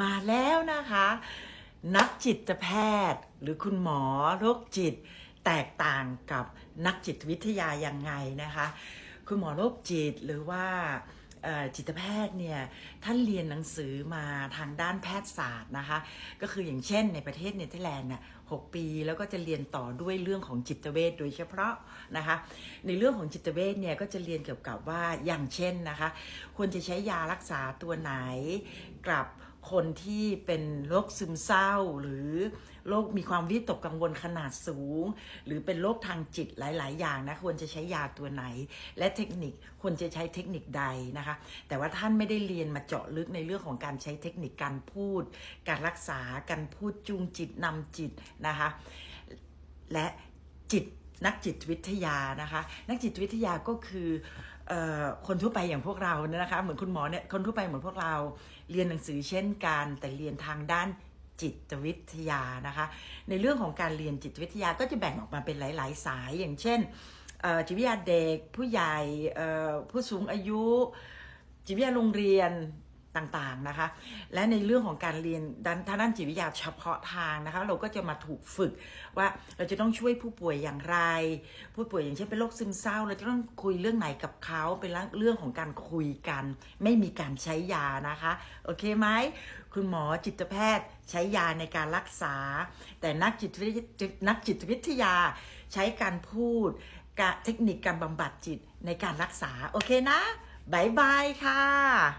มาแล้วนะคะ นักจิตแพทย์ หรือคุณหมอโรคจิต แตกต่างกับนักจิตวิทยายังไงนะคะ คุณหมอโรคจิตหรือว่าจิตแพทย์เนี่ยท่านเรียนหนังสือมาทางด้านแพทยศาสตร์นะคะ ก็คืออย่างเช่นในประเทศเนเธอร์แลนด์น่ะหกปีแล้วก็จะเรียนต่อด้วยเรื่องของจิตเวชโดยเฉพาะนะคะ ในเรื่องของจิตเวชเนี่ยก็จะเรียนเกี่ยวกับว่าอย่างเช่นนะคะ ควรจะใช้ยารักษาตัวไหนกับ คนที่เป็นโรคซึมเศร้า หรือโรคมีความวิตกกังวลขนาดสูง หรือเป็นโรคทางจิตหลาย ๆ อย่างนะควรจะใช้ยาตัวไหน และเทคนิคควรจะใช้เทคนิคใดนะคะ แต่ว่าท่านไม่ได้เรียนมาเจาะลึกในเรื่องของการใช้เทคนิคการพูด การรักษาการพูดจูงจิตนำจิตนะคะ และจิต นักจิตวิทยานะคะ นักจิตวิทยาก็คือออคนทั่วไปอย่างพวกเราเนี่ยนะคะ เหมือนคุณหมอเนี่ยคนทั่วไปเหมือนพวกเราเรียนหนังสือเช่นกัน แต่เรียนทางด้านจิตวิทยานะคะ ในเรื่องของการเรียนจิตวิทยาก็จะแบ่งออกมาเป็นหลาย ๆ สายอย่างเช่นจิตวิทยาเด็กผู้ใหญ่ผู้สูงอายุ จิตวิทยาโรงเรียน ต่างๆนะคะ และในเรื่องของการเรียนด้านทางด้านจิตวิทยาเฉพาะทางนะคะ เราก็จะมาถูกฝึกว่าเราจะต้องช่วยผู้ป่วยอย่างไร ผู้ป่วยอย่างเช่นเป็นโรคซึมเศร้า เราจะต้องคุยเรื่องไหนกับเขาเป็นเรื่องของการคุยกัน ไม่มีการใช้ยานะคะ โอเคไหมคุณหมอจิตแพทย์ใช้ยาในการรักษา แต่นักจิตวิทยนักจิตวิทยาใช้การพูดเทคนิคการบำบัดจิตในการรักษา โอเคนะบายบายค่ะ